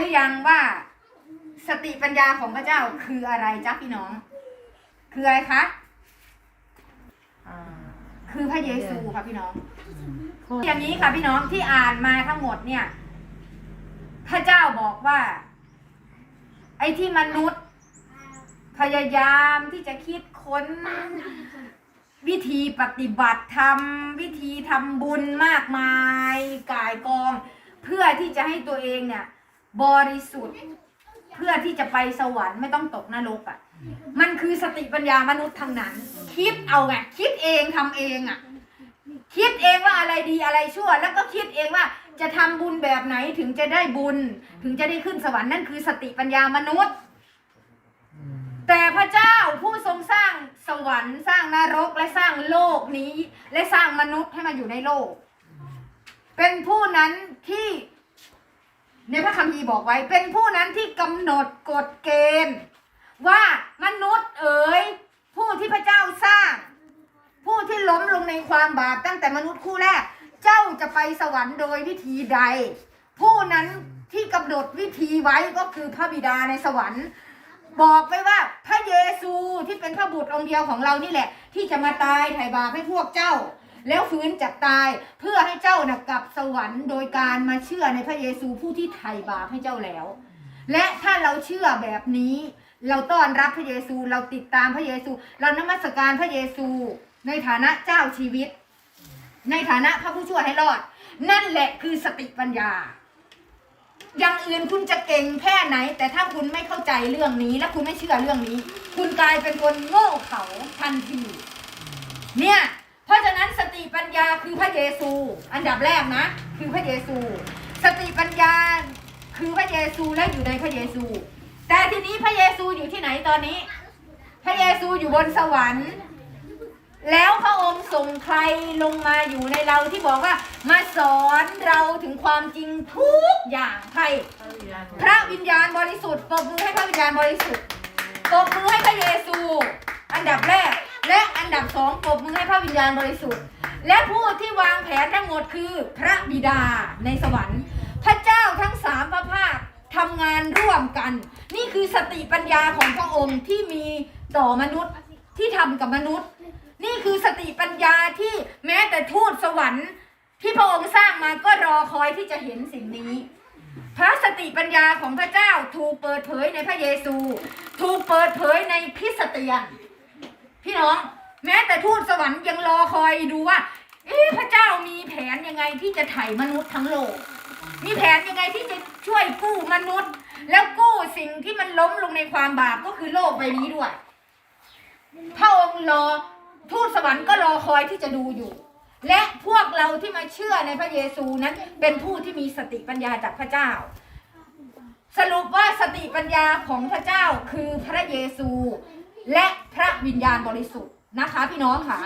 หรือยังว่า สติปัญญาของพระเจ้าคืออะไรจ๊ะพี่น้อง คืออะไรคะอ่าคือพระเยซูค่ะพี่น้อง อย่างนี้ค่ะพี่น้องที่อ่านมาทั้งหมดเนี่ย พระเจ้าบอกว่า ไอ้ที่มนุษย์ พยายามที่จะคิดค้น วิธีปฏิบัติธรรมวิธีทำบุญมากมายก่ายกอง เพื่อที่จะให้ตัวเองเนี่ย บริสุทธิ์ เพื่อที่จะไปสวรรค์ไม่ต้องตกนรกอะ่ะ มันคือสติปัญญามนุษย์ทางนั้น คิดเอาไงคิดเองทำเองอะ่ะ คิดเองว่าอะไรดีอะไรชั่ว แล้วก็คิดเองว่าจะทำบุญแบบไหนถึงจะได้บุญ ถึงจะได้ขึ้นสวรรค์นั่นคือสติปัญญามนุษย์ แต่พระเจ้าผู้ทรงสร้างสวรรค์สร้างนรกและสร้างโลกนี้ และสร้างมนุษย์ให้มาอยู่ในโลก เป็นผู้นั้นที่ ในพระคัมภีร์บอกไว้เป็นผู้นั้นที่กำหนดกฎเกณฑ์ ว่ามนุษย์เอ๋ยผู้ที่พระเจ้าสร้าง ผู้ที่ล้มลงในความบาปตั้งแต่มนุษย์คู่แรก เจ้าจะไปสวรรค์โดยวิธีใด ผู้นั้นที่กำหนดวิธีไว้ก็คือพระบิดาในสวรรค์ บอกไว้ว่าพระเยซูที่เป็นพระบุตรองค์เดียวของเรานี่แหละ ที่จะมาตายไถ่บาปให้พวกเจ้า แล้วฟื้นจากตายเพื่อให้เจ้านะกลับสวรรค์โดยการมาเชื่อในพระเยซูผู้ที่ไถ่บาปให้เจ้าแล้ว และถ้าเราเชื่อแบบนี้ เราต้อนรับพระเยซูเราติดตามพระเยซู เรานมัสการพระเยซูในฐานะเจ้าชีวิต ในฐานะพระผู้ช่วยให้รอด นั่นแหละคือสติปัญญาอย่างอื่นคุณจะเก่งแค่ไหน แต่ถ้าคุณไม่เข้าใจเรื่องนี้ และคุณไม่เชื่อเรื่องนี้ คุณกลายเป็นคนโง่เขาทันที เนี่ย เพราะฉะนั้นสติปัญญาคือพระเยซู อันดับแรกนะ คือพระเยซู สติปัญญาคือพระเยซูและอยู่ในพระเยซู แต่ทีนี้พระเยซูอยู่ที่ไหนตอนนี้ พระเยซูอยู่บนสวรรค์ แล้วพระองค์ส่งใครลงมาอยู่ในเราที่บอกว่า มาสอนเราถึงความจริงทุกอย่างใครพระวิญญาณบริสุทธิ์ปรบมือให้พระวิญญาณบริสุทธิ์ปรบมือให้พระเยซู อันดับแรก อันดับสองปรบมือให้พระวิญญาณบริสุทธิ์ และผู้ที่วางแผนทั้งหมดคือพระบิดาในสวรรค์ พระเจ้าทั้งสามพระภาคทำงานร่วมกัน นี่คือสติปัญญาของพระองค์ที่มีต่อมนุษย์ที่ทำกับมนุษย์ นี่คือสติปัญญาที่แม้แต่ทูตสวรรค์ ที่พระองค์สร้างมาก็รอคอยที่จะเห็นสิ่งนี้พระสติปัญญาของพระเจ้าถูกเปิดเผยในพระเยซู ถูกเปิดเผยในคริสเตียนพี่น้อง แม้แต่ทูตสวรรค์ยังรอคอยดูว่า เอ๊ะพระเจ้ามีแผนยังไงที่จะไถ่มนุษย์ทั้งโลก มีแผนยังไงที่จะช่วยกู้มนุษย์ แล้วกู้สิ่งที่มันล้มลงในความบาปก็คือโลกใบนี้ด้วยพระองค์รอทูตสวรรค์ก็รอคอยที่จะดูอยู่ และพวกเราที่มาเชื่อในพระเยซูนั้นเป็นผู้ที่มีสติปัญญาจากพระเจ้า สรุปว่าสติปัญญาของพระเจ้าคือพระเยซู และพระวิญญาณบริสุทธิ์ นะคะ พี่น้องค่ะ